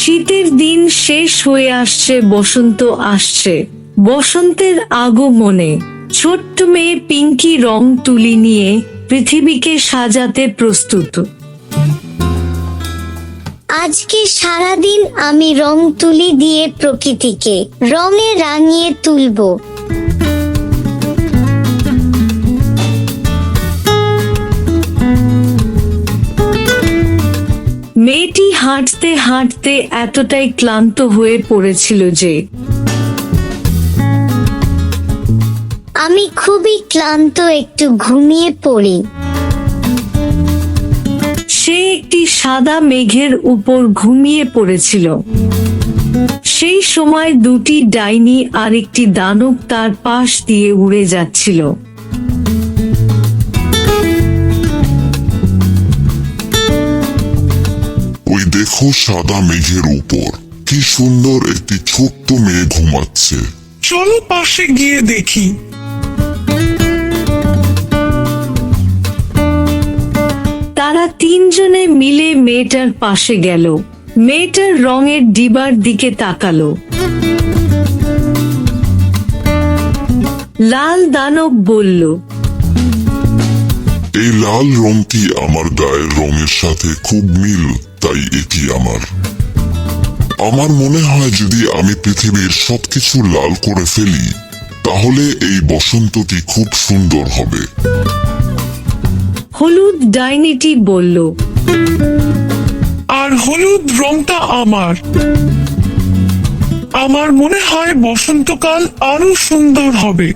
শীতের দিন শেষ হয়ে আসছে বসন্ত আসছে। বসন্তের আগমনে ছোট্ট মেয়ে পিঙ্কি রং তুলি নিয়ে পৃথিবীকে সাজাতে প্রস্তুত। আজকে সারাদিন আমি রং তুলি দিয়ে প্রকৃতিকে রঙে রাঙিয়ে তুলবো। মেয়েটি হাঁটতে হাঁটতে এতটাই ক্লান্ত হয়ে পড়েছিল যে। আমি খুবই ক্লান্ত একটু ঘুমিয়ে পড়ি। সে একটি সাদা মেঘের উপর ঘুমিয়ে পড়েছিল। সেই সময় দুটি ডাইনি আর একটি দানব তার পাশ দিয়ে উড়ে যাচ্ছিল। ওই দেখো সাদা মেঘের উপর। কি সুন্দর একটি ছোট্ট মেয়ে ঘুমাচ্ছে। চলো পাশে গিয়ে দেখি। তারা তিনজনে মিলে মেয়েটার পাশে গেল। মেয়েটার রঙের ডিবার দিকে তাকালো। লাল দানব বলল এই লাল রংটি আমার গায়ের রঙের সাথে খুব মিল। তাই এটি আমার? আমার মনে হয় যদি আমি পৃথিবীর সবকিছু লাল করে ফেলি তাহলে এই বসন্তটি খুব সুন্দর হবে। হলুদ ডাইনিটি বলল আর হলুদ রংটা আমার। আমার মনে হয় বসন্তকাল আরও সুন্দর হবে।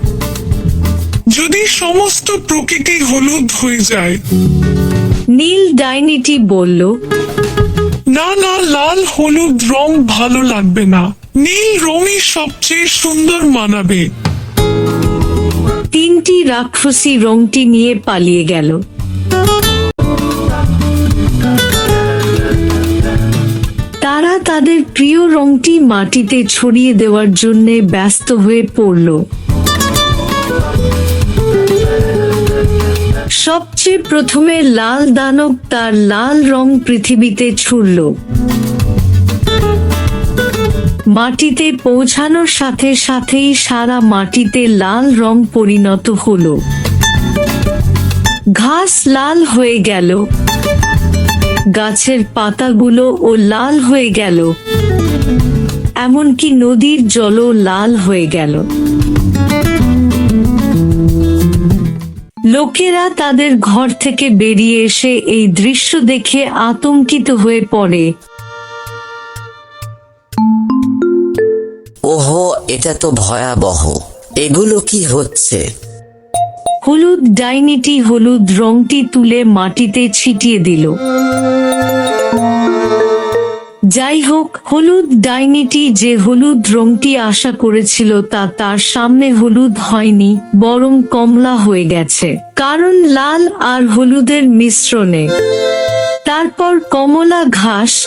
যদি সমস্ত প্রকৃতি হলুদ হয়ে যায়। নীল ডাইনিটি বলল না না লাল হলুদ রং ভালো লাগবে না। নীল রঙই সবচেয়ে সুন্দর মানাবে। তিনটি রাক্ষসী রংটি নিয়ে পালিয়ে গেল। তারা তাদের প্রিয় রংটি মাটিতে ছড়িয়ে দেওয়ার জন্য ব্যস্ত হয়ে পড়ল। সবচেয়ে প্রথমে লাল দানব তার লাল রং পৃথিবীতে ছুড়ল। মাটিতে পৌঁছানোর সাথে সাথেই সারা মাটিতে লাল রং পরিণত হলো। ঘাস লাল হয়ে গেল। গাছের পাতাগুলো ও লাল হয়ে গেল। এমনকি নদীর জলও লাল হয়ে গেল। লোকেরা তাদের ঘর থেকে বেরিয়ে এসে এই দৃশ্য দেখে আতঙ্কিত হয়ে পড়ে। ওহো এটা তো ভয়াবহ। এগুলো কি হচ্ছে? হলুদ ডাইনিটি হলুদ রংটি তুলে মাটিতে ছিটিয়ে দিল। যাই হোক, হলুদ ডাইনিটি যে হলুদ রংটি আশা করেছিল তা তার সামনে হলুদ হয়নি, বরং কমলা হয়ে গেছে। কারণ লাল আর হলুদের মিশ্রণে। তারপর কমলা ঘাস,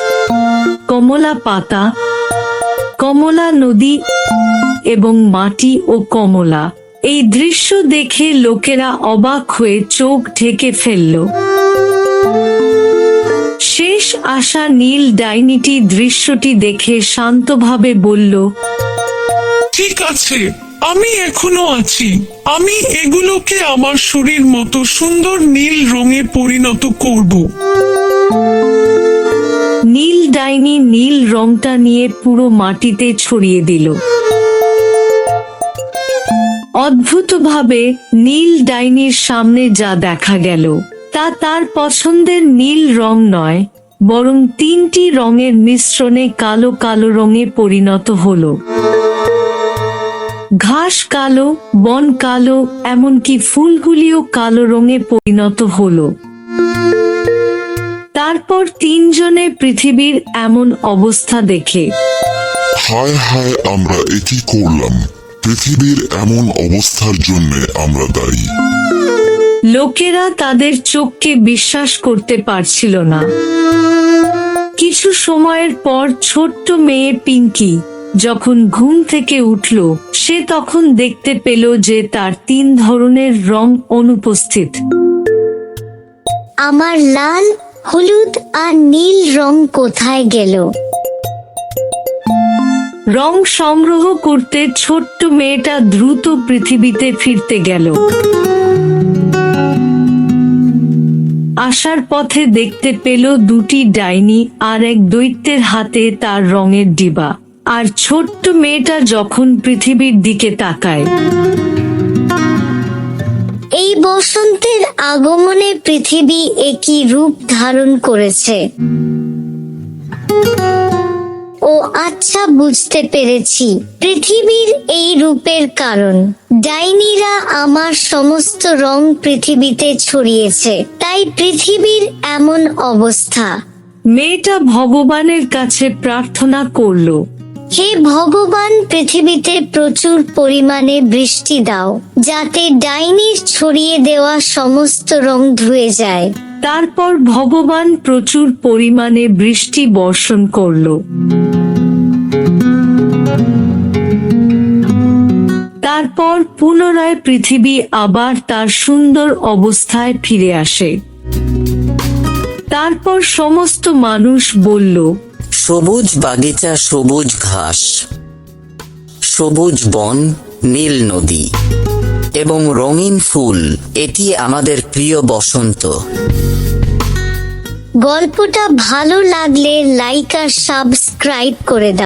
কমলা পাতা, কমলা নদী এবং মাটি ও কমলা। এই দৃশ্য দেখে লোকেরা অবাক হয়ে চোখ ঢেকে ফেলল। শেষ আসা নীল ডাইনিটি দৃশ্যটি দেখে শান্তভাবে বলল ঠিক আছে আমি এখনও আছি। আমি এগুলোকে আমার শরীর মতো সুন্দর নীল রঙে পরিণত করব। নীল ডাইনি নীল রংটা নিয়ে পুরো মাটিতে ছড়িয়ে দিল। অদ্ভুতভাবে নীল ডাইনির সামনে যা দেখা গেল। তা তার পছন্দের নীল রং নয়, বরং তিনটি রঙের মিশ্রণে কালো কালো রঙে পরিণত হল। ঘাস কালো, বন কালো, এমনকি ফুলগুলিও কালো রঙে পরিণত হল। তারপর তিনজনে পৃথিবীর এমন অবস্থা দেখে। হায় হায়, আমরা এটি করলাম? পৃথিবীর এমন অবস্থার জন্য আমরা দায়ী। লোকেরা তাদের চোখকে বিশ্বাস করতে পারছিল না। কিছু সময়ের পর ছোট্ট মেয়ে পিঙ্কি যখন ঘুম থেকে উঠল সে তখন দেখতে পেল যে তার তিন ধরনের রং অনুপস্থিত। আমার লাল হলুদ আর নীল রং কোথায় গেল? রং সংগ্রহ করতে ছোট্ট মেয়েটা দ্রুত পৃথিবীতে ফিরতে গেল। আসার পথে দেখতে পেল দুটি ডাইনি আর এক দৈত্যের হাতে তার রঙের ডিবা। আর ছোট্ট মেয়েটা যখন পৃথিবীর দিকে তাকায়। এই বসন্তের আগমনে পৃথিবী একই রূপ ধারণ করেছে। আচ্ছা বুঝতে পেরেছি। পৃথিবীর এই রূপের কারণ। ডাইনিরা আমার সমস্ত রং পৃথিবীতে ছড়িয়েছে তাই পৃথিবীর এমন অবস্থা। মেয়েটা ভগবানের কাছে প্রার্থনা করল। হে ভগবান পৃথিবীতে প্রচুর পরিমাণে বৃষ্টি দাও যাতে ডাইনির ছড়িয়ে দেওয়া সমস্ত রং ধুয়ে যায়। তারপর ভগবান প্রচুর পরিমাণে বৃষ্টি বর্ষণ করল। তারপর পুনরায় পৃথিবী আবার তার সুন্দর অবস্থায় ফিরে আসে। তারপর সমস্ত মানুষ বলল সবুজ বাগিচা সবুজ ঘাস সবুজ বন নীল নদী এবং রঙিন ফুল এটি আমাদের প্রিয় বসন্ত। গল্পটা ভালো লাগলে লাইক আর সাবস্ক্রাইব করে দাও।